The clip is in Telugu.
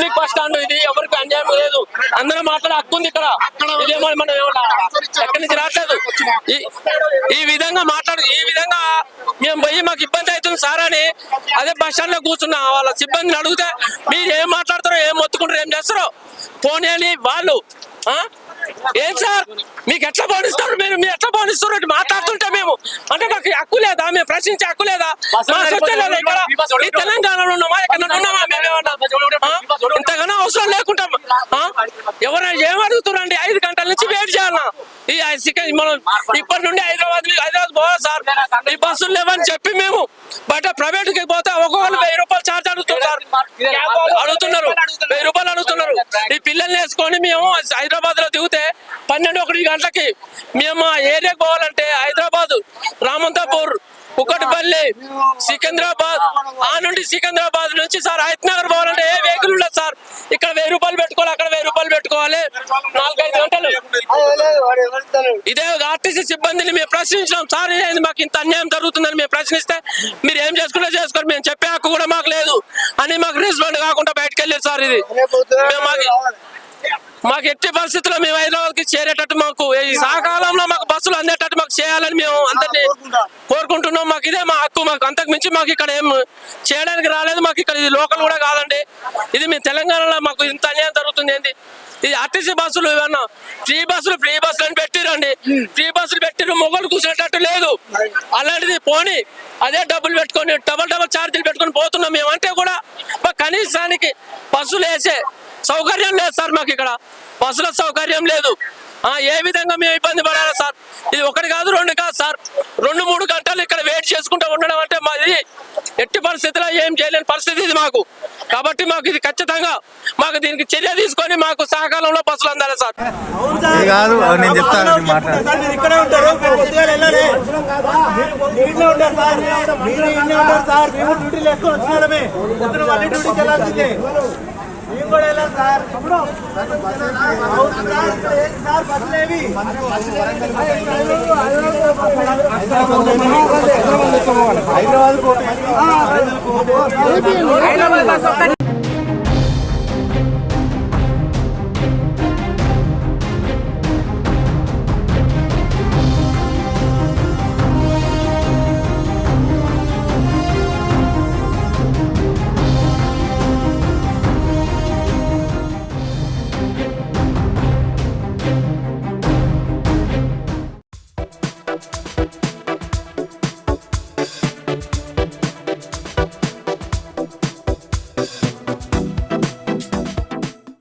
Public bus stand ఇది ఎవరికి అన్యాయం లేదు. అందరూ మాట్లాడే హక్కు ఉంది ఇక్కడ. ఇదేమో మనం ఎక్కడి నుంచి రావట్లేదు. ఈ- విధంగా మాట్లాడు ఈ విధంగా మేము పోయి మాకు ఇబ్బంది అవుతుంది సార్ అని అదే బస్ స్టాండ్లో కూర్చున్నా. వాళ్ళ సిబ్బందిని అడిగితే మీరు ఏం మాట్లాడతారో ఏం మొత్తుకుంటారో ఏం చేస్తారో? పోనీ వాళ్ళు? ఏం సార్? మీకు ఎట్లా పోనిస్తారు మీరు? మీరు ఎట్లా పోనిస్తారు? అని మాట్లాడుతుంటే మేము అంటే మాకు హక్కు లేదా? మేము ప్రశ్నించే హక్కు లేదా? మా సొంత లేదా ఇక్కడ ఈ తెలంగాణలో ఉన్నామా? ఎక్కడ ఉన్నామా? మేము? ఇంతగానో అవసరం లేకుండా ఎవరైనా ఏం అడుగుతున్నారండి ఐదు గంటల నుంచి వెయిట్ చేయాలన్నా ఈ ఐ- మనం ఇప్పటి నుండి హైదరాబాద్ హైదరాబాద్ పోవాలి సార్. ఈ బస్సులు లేవని చెప్పి మేము బయట ప్రైవేట్కి పోతే ఒక్కొక్కరు వెయ్యి రూపాయలు ఛార్జ్ అడుగుతున్నారు అడుగుతున్నారు. వెయ్యి రూపాయలు అడుగుతున్నారు. ఈ పిల్లల్ని వేసుకొని మేము హైదరాబాద్లో దిగితే పన్నెండు ఒకటి గంటలకి మేము ఆ ఏరియాకి పోవాలంటే హైదరాబాద్ రామంతాపూర్ కుక్కటిపల్లి సికింద్రాబాద్. ఆ నుండి సికింద్రాబాద్ నుంచి సార్ హైత్ నగర్ పోవాలంటే ఏ వెహికల్ ఉండదు సార్. ఇక్కడ వెయ్యి రూపాయలు పెట్టుకోవాలి అక్కడ వెయ్యి రూపాయలు పెట్టుకోవాలి. నాలుగైదు గంటలు. ఇదే ఆర్టీసీ సిబ్బందిని మేము ప్రశ్నించినాం. సార్ ఇదేంది మాకు ఇంత అన్యాయం జరుగుతుందని మేము ప్రశ్నిస్తే మీరు ఏం చేసుకుంటే చేసుకోరు. మేము చెప్పే హక్కు కూడా మాకు లేదు అని మాకు రెస్పాండ్ కాకుండా బయటకు వెళ్ళారు సార్ ఇది. మేము మాకు మాకు ఎట్టి పరిస్థితుల్లో మేము హైదరాబాద్కి చేరేటట్టు మాకు ఈ సకాలంలో మాకు అందేటట్టు మాకు చేయాలని మేము అందరినీ కోరుకుంటున్నాం. మాకు ఇదే మా హక్కు. మాకు అంతకు మించి మాకు ఇక్కడ ఏం చేయడానికి రాలేదు. మాకు ఇక్కడ ఇది లోకల్ కూడా కాదండి. ఇది మీ తెలంగాణలో మాకు ఇంత అన్యాయం జరుగుతుంది ఏంటి? ఇది ఆర్టీసీ బస్సులు ఏమన్నా ఫ్రీ బస్సులు? ఫ్రీ బస్సులు అని పెట్టిరండి. ఫ్రీ బస్సులు పెట్టిరు. మొగలు కూర్చునేటట్టు లేదు. అలాంటిది పోని అదే డబ్బులు పెట్టుకొని డబల్ డబల్ ఛార్జీలు పెట్టుకొని పోతున్నాం మేము. అంటే కూడా మాకు కనీసానికి బస్సులు వేసే సౌకర్యం లేదు సార్ మాకు ఇక్కడ. బస్సుల సౌకర్యం లేదు. ఏ విధంగా మేము ఇబ్బంది పడాలి సార్? ఇది ఒకటి కాదు రెండు కాదు సార్. రెండు మూడు గంటలు ఇక్కడ వెయిట్ చేసుకుంటూ ఉండడం అంటే మాది ఎట్టి పరిస్థితిలో ఏం చేయలేని పరిస్థితి ఇది మాకు. కాబట్టి మాకు ఇది ఖచ్చితంగా మాకు దీనికి చర్య తీసుకొని మాకు సహకాలంలో బస్సులు అందాలి సార్. కాదు నేను చెప్తాను నేను మీరు ఉంటారు సార్. మీరు ఇంట్లో ఉంటారు సార్. మేము డ్యూటీలు వేసుకొని వచ్చినామే. ఇద్దరు మళ్ళీ డ్యూటీకి వెళ్ళాల్సిందే. మేము కూడా వెళ్ళాలి సార్. ఇప్పుడు సార్ ఇక్కడ హైదరాబాద్ హైదరాబాద్